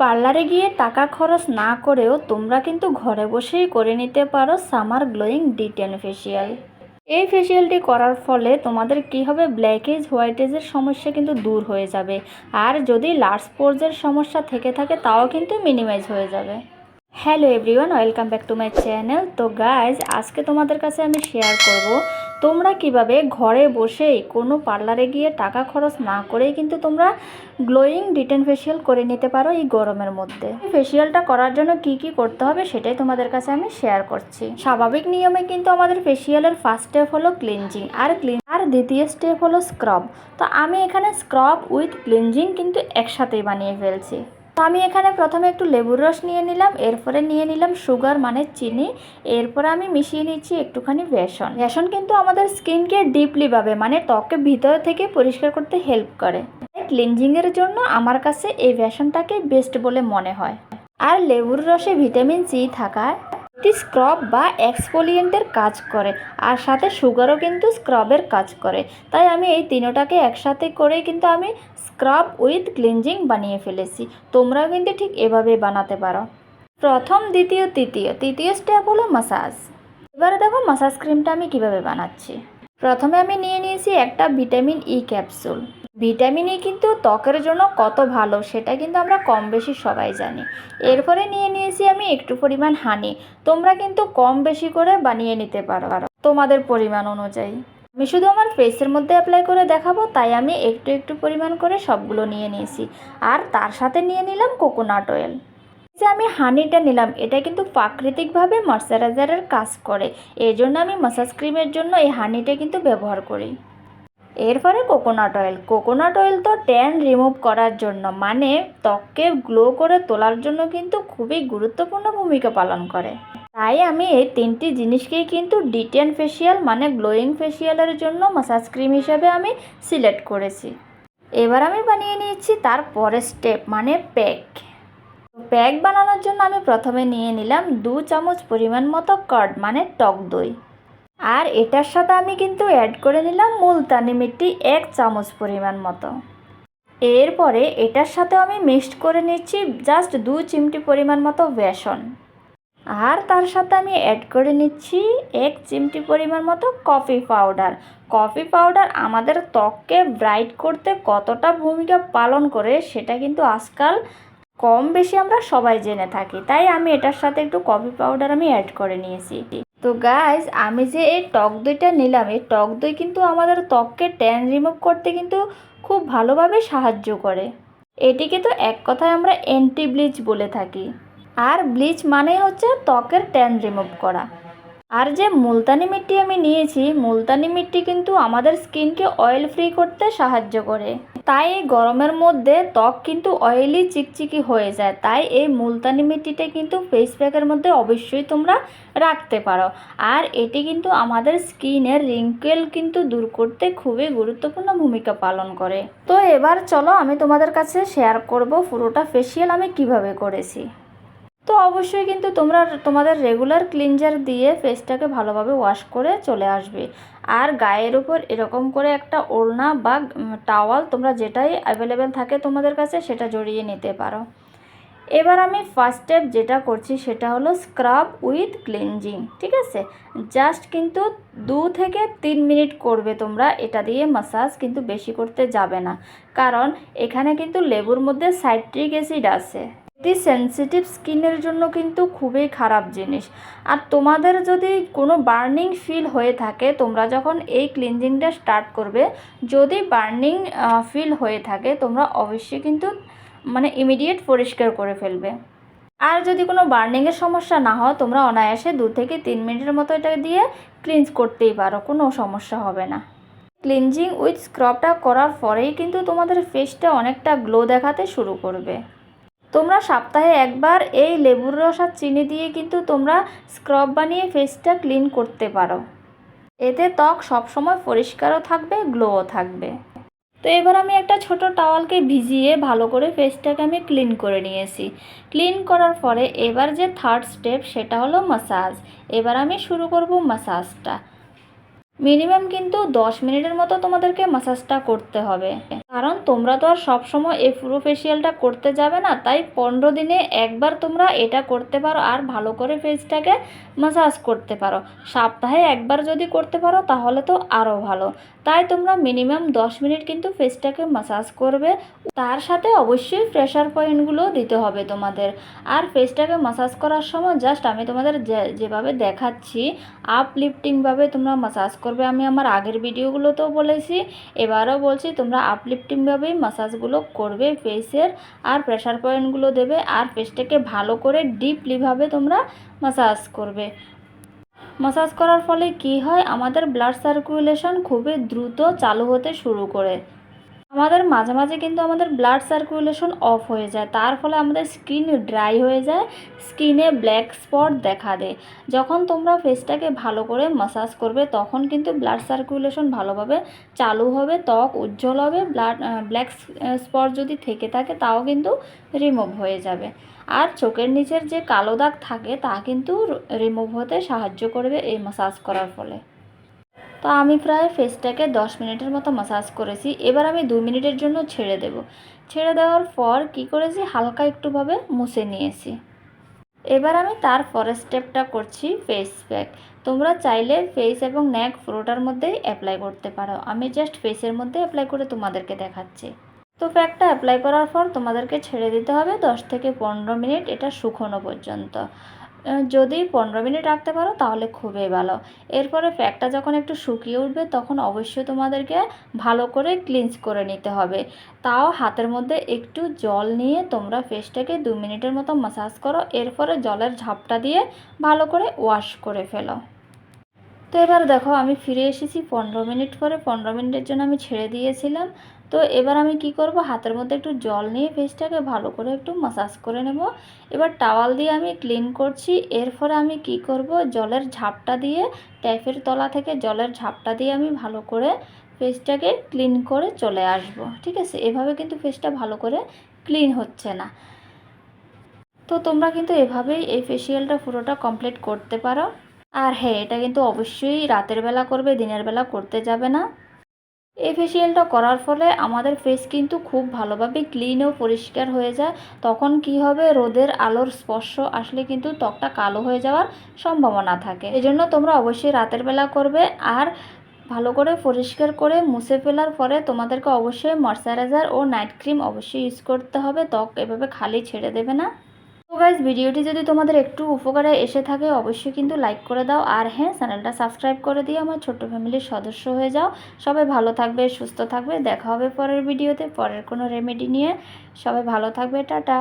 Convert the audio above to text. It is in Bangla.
পার্লারে গিয়ে টাকা খরচ না করেও তোমরা কিন্তু ঘরে বসেই করে নিতে পারো সামার গ্লোয়িং ডিটেন ফেসিয়াল। এই ফেসিয়ালটি করার ফলে তোমাদের কী হবে, ব্ল্যাকেজ, হোয়াইটেজের সমস্যা কিন্তু দূর হয়ে যাবে। আর যদি লার্জ পোর্জের সমস্যা থেকে থাকে, তাও কিন্তু মিনিমাইজ হয়ে যাবে। Hello everyone, welcome back to my channel. তো গাইজ, আজকে তোমাদের কাছে আমি শেয়ার করব তোমরা কীভাবে ঘরে বসেই কোনো পার্লারে গিয়ে টাকা খরচ না করেই কিন্তু তোমরা গ্লোয়িং ডিটেন ফেসিয়াল করে নিতে পারো এই গরমের মধ্যে। ফেসিয়ালটা করার জন্য কি কি করতে হবে সেটাই তোমাদের কাছে আমি শেয়ার করছি। স্বাভাবিক নিয়মে কিন্তু আমাদের ফেসিয়ালের ফার্স্ট স্টেপ হলো ক্লিনজিং আর ক্লিন আর দ্বিতীয় স্টেপ হলো স্ক্রাব তো আমি এখানে স্ক্রাব উইথ ক্লিনজিং কিন্তু একসাথেই বানিয়ে ফেলছি। আমি এখানে প্রথমে একটু লেবুর রস নিয়ে নিলাম, এরপরে নিয়ে নিলাম সুগার মানে চিনি, এরপরে আমি মিশিয়ে নিচ্ছি একটুখানি বেসন। বেসন কিন্তু আমাদের স্কিনকে ডিপলি ভাবে মানে ত্বকে ভিতর থেকে পরিষ্কার করতে হেল্প করে। ক্লিনজিংয়ের জন্য আমার কাছে এই বেসনটাকে বেস্ট বলে মনে হয়। আর লেবুর রসে ভিটামিন সি থাকায় একটি স্ক্রব বা এক্সফোলিয়েন্টের কাজ করে, আর সাথে সুগারও কিন্তু স্ক্রবের কাজ করে। তাই আমি এই তিনোটাকে একসাথে করে কিন্তু আমি স্ক্রাব উইথ ক্লিনজিং বানিয়ে ফেলেছি। তোমরাও কিন্তু ঠিক এভাবে বানাতে পারো। প্রথম, দ্বিতীয়, তৃতীয়। তৃতীয় স্টেপ হলো মাসাজ। এবারে দেখো মাসাজ ক্রিমটা আমি কীভাবে বানাচ্ছি। প্রথমে আমি নিয়ে নিয়েছি একটা vitamin E capsule vitamin E কিন্তু ত্বকের জন্য কত ভালো, সেটা কিন্তু আমরা কম বেশি সবাই জানি। এরপরে নিয়ে নিয়েছি আমি একটু পরিমাণ হানি তোমরা কিন্তু কম বেশি করে বানিয়ে নিতে পারো। তোমাদের পরিমাণ অনুযায়ী। আমি শুধু আমার ফেসের মধ্যে অ্যাপ্লাই করে দেখাবো, তাই আমি একটু একটু পরিমাণ করে সবগুলো নিয়ে নিয়েছি। আর তার সাথে নিয়ে নিলাম কোকোনাট অয়েল যে আমি হানিটা নিলাম, এটা কিন্তু প্রাকৃতিকভাবে ময়শ্চারাইজারের কাজ করে। এই জন্য আমি মাসাজ ক্রিমের জন্য এই হানিটা কিন্তু ব্যবহার করি। এরপরে কোকোনাট অয়েল কোকোনাট অয়েল তো ট্যান রিমুভ করার জন্য মানে ত্বককে গ্লো করে তোলার জন্য কিন্তু খুবই গুরুত্বপূর্ণ ভূমিকা পালন করে। তাই আমি এই তিনটি জিনিসকেই কিন্তু ডিটেন ফেসিয়াল মানে গ্লোয়িং ফেসিয়ালের জন্য মাসাজ ক্রিম হিসাবে আমি সিলেক্ট করেছি। এবার আমি বানিয়ে নিয়েছি তার পরের স্টেপ মানে প্যাক প্যাক বানানোর জন্য আমি প্রথমে নিয়ে নিলাম দু চামচ পরিমাণ মতো কর্ড মানে টক দই। আর এটার সাথে আমি কিন্তু অ্যাড করে নিলাম মুলতানি মিট্টি এক চামচ পরিমাণ মতো। এরপরে এটার সাথেও আমি মিক্সড করে নিচ্ছি জাস্ট দু চিমটি পরিমাণ মতো বেসন। আর তার সাথে আমি অ্যাড করে নিচ্ছি এক চিমটি পরিমাণ মতো কফি পাউডার কফি পাউডার আমাদের ত্বককে ব্রাইট করতে কতটা ভূমিকা পালন করে সেটা কিন্তু আজকাল কম বেশি আমরা সবাই জেনে থাকি। তাই আমি এটার সাথে একটু কফি পাউডার আমি অ্যাড করে নিয়েছি। তো গাইজ আমি যে এই টক দইটা নিলাম, এই টক দই কিন্তু আমাদের ত্বককে ট্যান রিমুভ করতে কিন্তু খুব ভালোভাবে সাহায্য করে। এটিকে তো এক কথায় আমরা অ্যান্টি ব্লিচ বলে থাকি। আর ব্লিচ মানে হচ্ছে ত্বকের ট্যান রিমুভ করা। আর যে মুলতানি মিট্টি আমি নিয়েছি, মুলতানি মিট্টি কিন্তু আমাদের স্কিনকে অয়েল ফ্রি করতে সাহায্য করে। তাই এই গরমের মধ্যে ত্বক কিন্তু অয়েলি চিকচিকি হয়ে যায়। তাই এই মুলতানি মিট্টিটা কিন্তু ফেস প্যাকের মধ্যে অবশ্যই তোমরা রাখতে পারো। আর এটি কিন্তু আমাদের স্কিনের রিঙ্কেল কিন্তু দূর করতে খুবই গুরুত্বপূর্ণ ভূমিকা পালন করে। তো এবার চলো আমি তোমাদের কাছে শেয়ার করব পুরোটা ফেসিয়াল আমি কীভাবে করেছি। তো অবশ্যই কিন্তু তোমরা তোমাদের রেগুলার ক্লিনজার দিয়ে ফেসটাকে ভালোভাবে ওয়াশ করে চলে আসবে। আর গায়ের উপর এরকম করে একটা ওড়না বা টাওয়াল তোমরা যেটাই অ্যাভেলেবেল থাকে তোমাদের কাছে সেটা জড়িয়ে নিতে পারো। এবার আমি ফার্স্ট স্টেপ যেটা করছি সেটা হলো স্ক্রাব উইথ ক্লিনজিং ঠিক আছে? জাস্ট কিন্তু দু থেকে তিন মিনিট করবে তোমরা, এটা দিয়ে মাসাজ কিন্তু বেশি করতে যাবে না। কারণ এখানে কিন্তু লেবুর মধ্যে সাইট্রিক অ্যাসিড আছে। এটি সেন্সিটিভ স্কিনের জন্য কিন্তু খুবই খারাপ জিনিস। আর তোমাদের যদি কোনো বার্নিং ফিল হয়ে থাকে, তোমরা যখন এই ক্লিনজিংটা স্টার্ট করবে, যদি বার্নিং ফিল হয়ে থাকে, তোমরা অবশ্যই কিন্তু মানে ইমিডিয়েট পরিষ্কার করে ফেলবে। আর যদি কোনো বার্নিংয়ের সমস্যা না হয়, তোমরা অনায়াসে দু থেকে তিন মিনিটের মতো এটা দিয়ে ক্লিনজ করতেই পারো, কোনো সমস্যা হবে না। ক্লিনজিং উইথ স্ক্রাবটা করার পরেই কিন্তু তোমাদের ফেসটা অনেকটা গ্লো দেখাতে শুরু করবে। তোমরা সপ্তাহে একবার এই লেবুর রস আর চিনি দিয়ে কিন্তু তোমরা স্ক্রাব বানিয়ে ফেসটা ক্লিন করতে পারো। এতে ত্বক সবসময় পরিষ্কারও থাকবে, গ্লোও থাকবে। তো এবার আমি একটা ছোট টাওয়ালকে ভিজিয়ে ভালো করে ফেসটাকে আমি ক্লিন করে নিয়েছি। ক্লিন করার পরে এবার যে থার্ড স্টেপ সেটা হলো মাসাজ। এবার আমি শুরু করব মাসাজটা। মিনিমাম কিন্তু দশ মিনিটের মতো তোমাদেরকে মাসাজটা করতে হবে। কারণ তোমরা তো আর সবসময় এই পুরো ফেসিয়ালটা করতে যাবে না, তাই পনেরো দিনে একবার তোমরা এটা করতে পারো আর ভালো করে ফেসটাকে মাসাজ করতে পারো। সপ্তাহে একবার যদি করতে পারো তাহলে তো আরও ভালো। তাই তোমরা মিনিমাম দশ মিনিট কিন্তু ফেসটাকে মাসাজ করবে। তার সাথে অবশ্যই প্রেশার পয়েন্টগুলো দিতে হবে তোমাদের। আর ফেসটাকে মাসাজ করার সময় জাস্ট আমি তোমাদের যেভাবে দেখাচ্ছি আপলিফটিংভাবে তোমরা মাসাজ করবে। আমি আমার আগের ভিডিওগুলোতেও বলেছি, এবারও বলছি তোমরা আপলিফটিংভাবেই মাসাজগুলো করবে ফেসের আর প্রেশার পয়েন্টগুলো দেবে, আর ফেসটাকে ভালো করে ডিপলিভাবে তোমরা মাসাজ করবে। মাসাজ করার ফলে কি হয়? আমাদের ব্লাড সার্কুলেশন খুবই দ্রুত চালু হতে শুরু করে। আমাদের মাঝে মাঝে কিন্তু আমাদের ব্লাড সার্কুলেশন অফ হয়ে যায়। তার ফলে আমাদের স্কিন ড্রাই হয়ে যায় স্কিনে ব্ল্যাক স্পট দেখা দেয়। যখন তোমরা ফেসটাকে ভালো করে মাসাজ করবে, তখন কিন্তু ব্লাড সার্কুলেশন ভালোভাবে চালু হবে, ত্বক উজ্জ্বল হবে ব্লাড ব্ল্যাক স্পট যদি থেকে থাকে, তাও কিন্তু রিমুভ হয়ে যাবে। আর চোখের নিচের যে কালো দাগ থাকে, তা কিন্তু রিমুভ হতে সাহায্য করবে এই মাসাজ করার ফলে। তো আমি প্রায় ফেসটাকে দশ মিনিটের মতো মাসাজ করেছি। এবার আমি দু মিনিটের জন্য ছেড়ে দেব। ছেড়ে দেওয়ার পর কি করেছি? হালকা একটুভাবে মুছে নিয়েছি। এবার আমি তার পরের স্টেপটা করছি ফেস প্যাক তোমরা চাইলে ফেস এবং নেক পুরোটার মধ্যেই অ্যাপ্লাই করতে পারো। আমি জাস্ট ফেসের মধ্যে অ্যাপ্লাই করে তোমাদেরকে দেখাচ্ছি। তো প্যাকটা অ্যাপ্লাই করার পর তোমাদেরকে ছেড়ে দিতে হবে দশ থেকে পনেরো মিনিট। এটা শুকনো পর্যন্ত। যদি পনেরো মিনিট রাখতে পারো, তাহলে খুবই ভালো। এরপরে প্যাকটা যখন একটু শুকিয়ে উঠবে, তখন অবশ্যই তোমাদেরকে ভালো করে ক্লিনস করে নিতে হবে। তাও হাতের মধ্যে একটু জল নিয়ে তোমরা ফেসটাকে দু মিনিটের মতো মাসাজ করো। এরপরে জলের ঝাপটা দিয়ে ভালো করে ওয়াশ করে ফেলো। তো এবার দেখো, আমি ফিরে এসেছি। পনেরো মিনিট পরে, পনেরো মিনিটের জন্য আমি ছেড়ে দিয়েছিলাম। তো এবার আমি কি করব? হাতের মধ্যে একটু জল নিয়ে ফেসটাকে ভালো করে একটু মাসাজ করে নেব। এবার টাওয়াল দিয়ে আমি ক্লিন করছি। এরপরে আমি কি করব? জলের ঝাপটা দিয়ে, ট্যাপের তলা থেকে জলের ঝাপটা দিয়ে আমি ভালো করে ফেসটাকে ক্লিন করে চলে আসব। ঠিক আছে? এভাবে কিন্তু ফেসটা ভালো করে ক্লিন হচ্ছে না। তো তোমরা কিন্তু এভাবেই এই ফেসিয়ালটা পুরোটা কমপ্লিট করতে পারো। আর হ্যাঁ এটা কিন্তু অবশ্যই রাতের বেলা করবে, দিনের বেলা করতে যাবে না। এই ফেসিয়ালটা করার ফলে আমাদের ফেস কিন্তু খুব ভালোভাবে ক্লিন ও পরিষ্কার হয়ে যায়। তখন কি হবে? রোদের আলোর স্পর্শ আসলে কিন্তু ত্বকটা কালো হয়ে যাওয়ার সম্ভাবনা থাকে। এজন্য তোমরা অবশ্যই রাতের বেলা করবে আর ভালো করে পরিষ্কার করে মুছে ফেলার পরে তোমাদেরকে অবশ্যই ময়শ্চারাইজার ও নাইট ক্রিম অবশ্যই ইউজ করতে হবে। ত্বক এভাবে খালি ছেড়ে দেবে না। গাইজ ভিডিওটি যদি তোমাদের একটু উপকারে এসে থাকে, অবশ্যই কিন্তু লাইক করে দাও। আর হ্যাঁ চ্যানেলটা সাবস্ক্রাইব করে দিয়ে আমার ছোট্ট ফ্যামিলির সদস্য হয়ে যাও। সবাই ভালো থাকবে, সুস্থ থাকবে। দেখা হবে পরের ভিডিওতে পরের কোনো রেমেডি নিয়ে। সবাই ভালো থাকবে, টাটা।